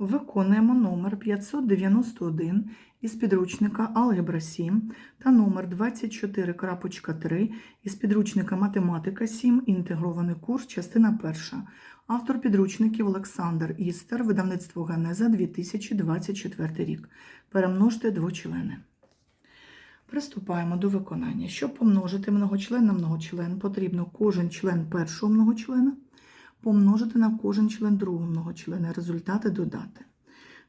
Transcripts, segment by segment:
Виконуємо номер 591 із підручника Алгебра 7 та номер 24.3 із підручника Математика 7. Інтегрований курс, частина 1. Автор підручників Олександр Істер, видавництво Ганеза 2024 рік. Перемножте двочлени. Приступаємо до виконання. Щоб помножити многочлен на многочлен, потрібно кожен член першого многочлена помножити на кожен член другого многочлена, результати додати.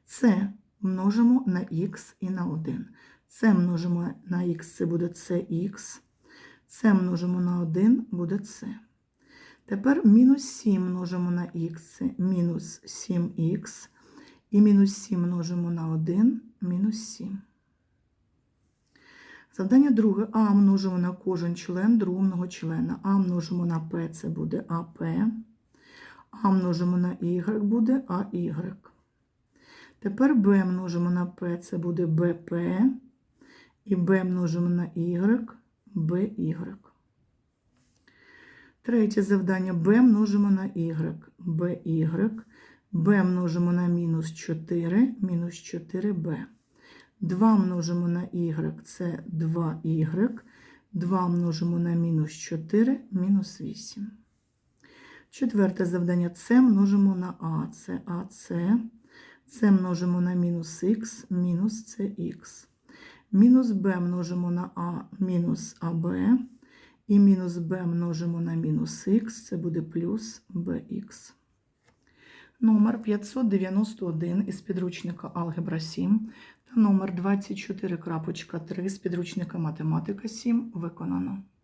Це множимо на х і на 1. Це множимо на х, це буде cx. Це множимо на 1, буде c. Тепер мінус 7 множимо на х, це мінус 7х. І мінус 7 множимо на 1, мінус 7. Завдання друге. А множимо на кожен член другого члена. А множимо на П, це буде АП. А множимо на Y буде АY. Тепер Б множимо на П, це буде БП. І Б множимо на Y, BY. Третє завдання Б множимо на Y, BY. Б множимо на мінус 4, мінус 4Б. 2 множимо на y, це 2y. 2 множимо на мінус 4, мінус 8. Четверте завдання С множимо на А, це АС. С множимо на мінус х, мінус cx. Мінус b множимо на А, мінус АБ. І мінус b множимо на мінус х, це буде плюс bx. Номер 591 із підручника Алгебра 7 та номер 24.3 з підручника Математика 7 виконано.